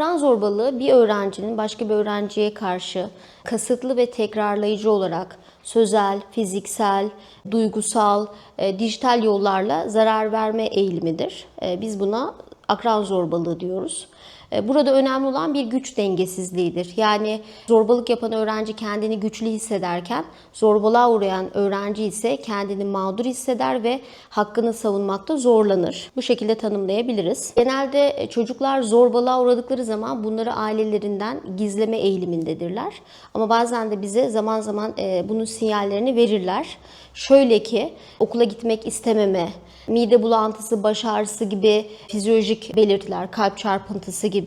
Akran zorbalığı bir öğrencinin başka bir öğrenciye karşı kasıtlı ve tekrarlayıcı olarak sözel, fiziksel, duygusal, e, dijital yollarla zarar verme eğilimidir. E, biz buna akran zorbalığı diyoruz. E, Burada önemli olan bir güç dengesizliğidir. Yani zorbalık yapan öğrenci kendini güçlü hissederken zorbalığa uğrayan öğrenci ise kendini mağdur hisseder ve hakkını savunmakta zorlanır. Bu şekilde tanımlayabiliriz. Genelde e, çocuklar zorbalığa uğradıkları zaman bunları ailelerinden gizleme eğilimindedirler. Ama bazen de bize zaman zaman e, bunun sinyallerini verirler. Şöyle ki okula gitmek istememe, mide bulantısı, baş ağrısı gibi fizyolojik belirtiler, kalp çarpıntısı gibi,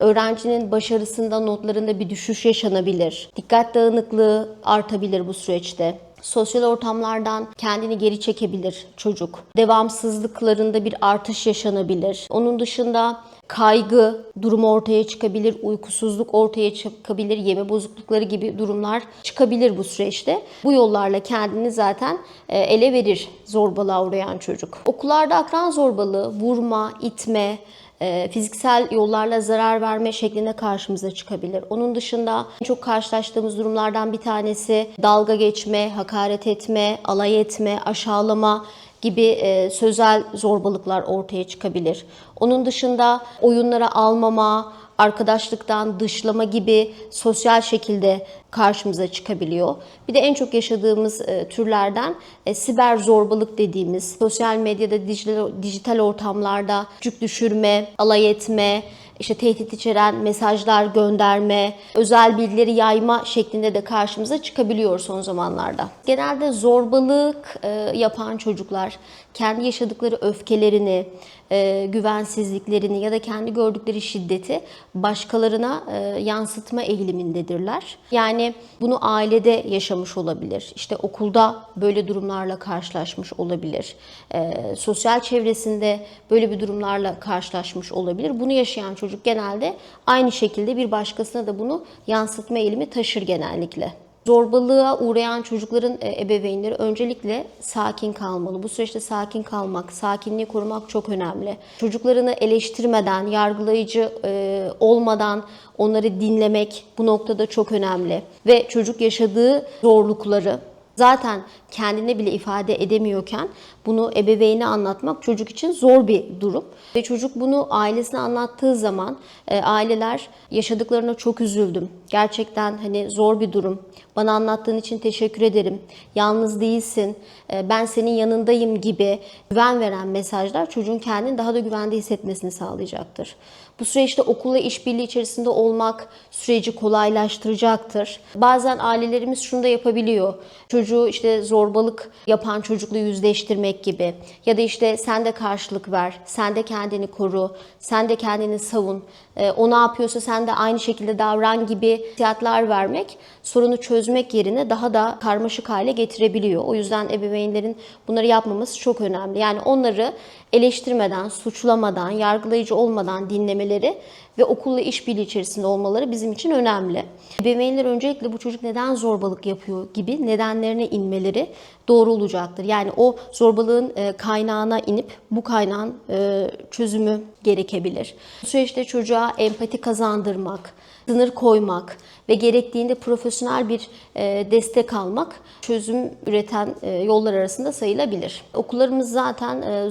öğrencinin başarısında, notlarında bir düşüş yaşanabilir. Dikkat dağınıklığı artabilir bu süreçte. Sosyal ortamlardan kendini geri çekebilir çocuk. Devamsızlıklarında bir artış yaşanabilir. Onun dışında kaygı durumu ortaya çıkabilir, uykusuzluk ortaya çıkabilir, yeme bozuklukları gibi durumlar çıkabilir bu süreçte. Bu yollarla kendini zaten e, ele verir zorbalığa uğrayan çocuk. Okullarda akran zorbalığı, vurma, itme, e, fiziksel yollarla zarar verme şeklinde karşımıza çıkabilir. Onun dışında en çok karşılaştığımız durumlardan bir tanesi dalga geçme, hakaret etme, alay etme, aşağılama gibi e, sözel zorbalıklar ortaya çıkabilir. Onun dışında oyunlara almama, arkadaşlıktan dışlama gibi sosyal şekilde karşımıza çıkabiliyor. Bir de en çok yaşadığımız e, türlerden e, siber zorbalık dediğimiz sosyal medyada dijital, dijital ortamlarda küçük düşürme, alay etme, işte tehdit içeren mesajlar gönderme, özel bilgileri yayma şeklinde de karşımıza çıkabiliyor son zamanlarda. Genelde zorbalık e, yapan çocuklar kendi yaşadıkları öfkelerini, e, güvensizliklerini ya da kendi gördükleri şiddeti başkalarına e, yansıtma eğilimindedirler. Yani bunu ailede yaşamış olabilir. İşte okulda böyle durumlarla karşılaşmış olabilir. E, sosyal çevresinde böyle bir durumlarla karşılaşmış olabilir. Bunu yaşayan çocuk genelde aynı şekilde bir başkasına da bunu yansıtma eğilimi taşır genellikle. Zorbalığa uğrayan çocukların e, ebeveynleri öncelikle sakin kalmalı. Bu süreçte sakin kalmak, sakinliği korumak çok önemli. Çocuklarını eleştirmeden, yargılayıcı e, olmadan onları dinlemek bu noktada çok önemli. Ve çocuk yaşadığı zorlukları zaten kendine bile ifade edemiyorken bunu ebeveyne anlatmak çocuk için zor bir durum. Ve çocuk bunu ailesine anlattığı zaman e, aileler yaşadıklarına çok üzüldüm. Gerçekten hani zor bir durum. Bana anlattığın için teşekkür ederim. Yalnız değilsin. e, ben senin yanındayım gibi güven veren mesajlar çocuğun kendini daha da güvende hissetmesini sağlayacaktır. Bu süreçte okulla işbirliği içerisinde olmak süreci kolaylaştıracaktır. Bazen ailelerimiz şunu da yapabiliyor. Çocuğu işte zorbalık yapan çocukla yüzleştirmek gibi ya da işte sen de karşılık ver, sen de kendini koru, sen de kendini savun, e, o ne yapıyorsa sen de aynı şekilde davran gibi nasihatler vermek sorunu çözmek yerine daha da karmaşık hale getirebiliyor. O yüzden ebeveynlerin bunları yapmaması çok önemli. Yani onları eleştirmeden, suçlamadan, yargılayıcı olmadan dinlemeleri ve okulla işbirliği içerisinde olmaları bizim için önemli. Ebeveynler öncelikle bu çocuk neden zorbalık yapıyor gibi nedenlerine inmeleri doğru olacaktır. Yani o zorbalığın e, kaynağına inip bu kaynağın e, çözümü gerekebilir. Bu süreçte çocuğa empati kazandırmak, sınır koymak ve gerektiğinde profesyonel bir e, destek almak çözüm üreten yollar arasında sayılabilir. Okullarımız zaten e,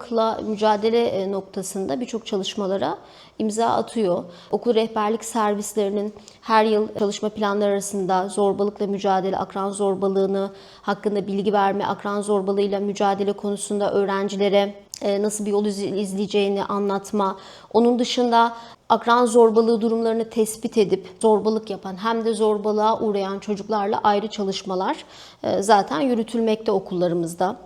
zorbalıkla mücadele e, noktasında birçok çalışmalara imza atıyor. Okul rehberlik servislerinin her yıl çalışma planları arasında zorbalıkla mücadele, akran zorbalığını hakkında bilgi verme, akran zorbalığıyla mücadele konusunda öğrencilere e, nasıl bir yol iz- izleyeceğini anlatma. Onun dışında akran zorbalığı durumlarını tespit edip zorbalık yapan hem de zorbalığa uğrayan çocuklarla ayrı çalışmalar e, zaten yürütülmekte okullarımızda.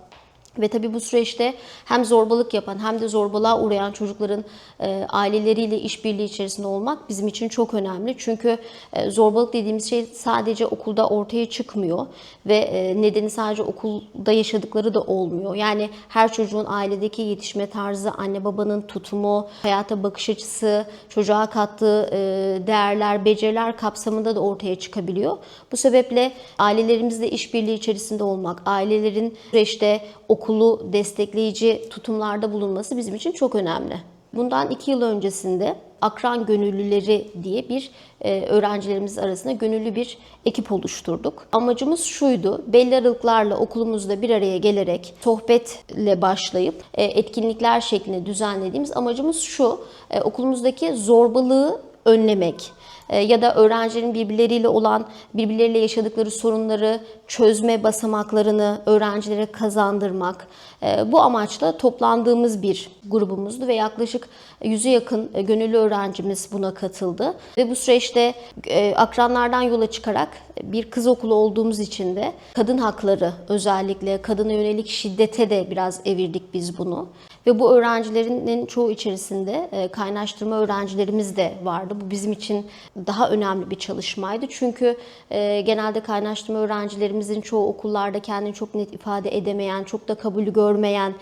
Ve tabii bu süreçte hem zorbalık yapan hem de zorbalığa uğrayan çocukların e, aileleriyle işbirliği içerisinde olmak bizim için çok önemli. Çünkü e, zorbalık dediğimiz şey sadece okulda ortaya çıkmıyor ve e, nedeni sadece okulda yaşadıkları da olmuyor. Yani her çocuğun ailedeki yetişme tarzı, anne babanın tutumu, hayata bakış açısı, çocuğa kattığı e, değerler, beceriler kapsamında da ortaya çıkabiliyor. Bu sebeple ailelerimizle işbirliği içerisinde olmak, ailelerin süreçte okulu destekleyici tutumlarda bulunması bizim için çok önemli. Bundan iki yıl öncesinde Akran Gönüllüleri diye bir e, öğrencilerimiz arasında gönüllü bir ekip oluşturduk. Amacımız şuydu, belli aralıklarla okulumuzda bir araya gelerek sohbetle başlayıp e, etkinlikler şeklinde düzenlediğimiz amacımız şu, e, okulumuzdaki zorbalığı önlemek ya da öğrencilerin birbirleriyle olan, birbirleriyle yaşadıkları sorunları çözme basamaklarını öğrencilere kazandırmak. E, Bu amaçla toplandığımız bir grubumuzdu ve yaklaşık yüze yakın e, gönüllü öğrencimiz buna katıldı. Ve bu süreçte e, akranlardan yola çıkarak bir kız okulu olduğumuz için de kadın hakları özellikle kadına yönelik şiddete de biraz evirdik biz bunu. Ve bu öğrencilerin çoğu içerisinde e, kaynaştırma öğrencilerimiz de vardı. Bu bizim için daha önemli bir çalışmaydı. Çünkü e, genelde kaynaştırma öğrencilerimizin çoğu okullarda kendini çok net ifade edemeyen, çok da kabulü görmeyen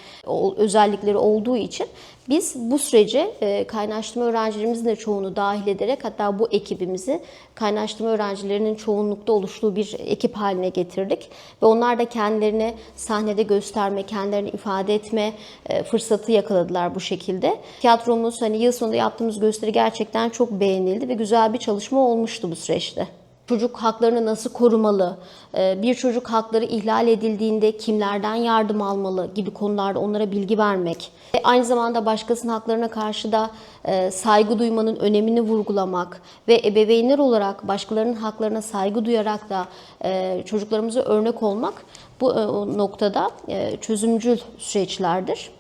özellikleri olduğu için biz bu sürece kaynaştırma öğrencilerimizin de çoğunu dahil ederek hatta bu ekibimizi kaynaştırma öğrencilerinin çoğunlukta oluştuğu bir ekip haline getirdik. Ve onlar da kendilerini sahnede gösterme, kendilerini ifade etme e, fırsatı yakaladılar bu şekilde. Tiyatromuz hani yıl sonunda yaptığımız gösteri gerçekten çok beğenildi ve güzel bir çalışma olmuştu bu süreçte. Çocuk haklarını nasıl korumalı, e, bir çocuk hakları ihlal edildiğinde kimlerden yardım almalı gibi konularda onlara bilgi vermek. Ve Aynı zamanda başkasının haklarına karşı da e, saygı duymanın önemini vurgulamak ve ebeveynler olarak başkalarının haklarına saygı duyarak da e, çocuklarımıza örnek olmak bu e, noktada e, çözümcül süreçlerdir.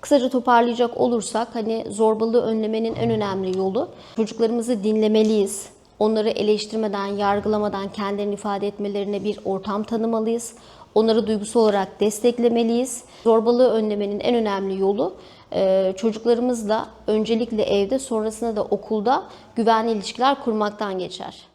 Kısaca toparlayacak olursak hani zorbalığı önlemenin en önemli yolu çocuklarımızı dinlemeliyiz. Onları eleştirmeden, yargılamadan kendilerini ifade etmelerine bir ortam tanımalıyız. Onları duygusal olarak desteklemeliyiz. Zorbalığı önlemenin en önemli yolu e, çocuklarımızla öncelikle evde sonrasında da okulda güvenli ilişkiler kurmaktan geçer.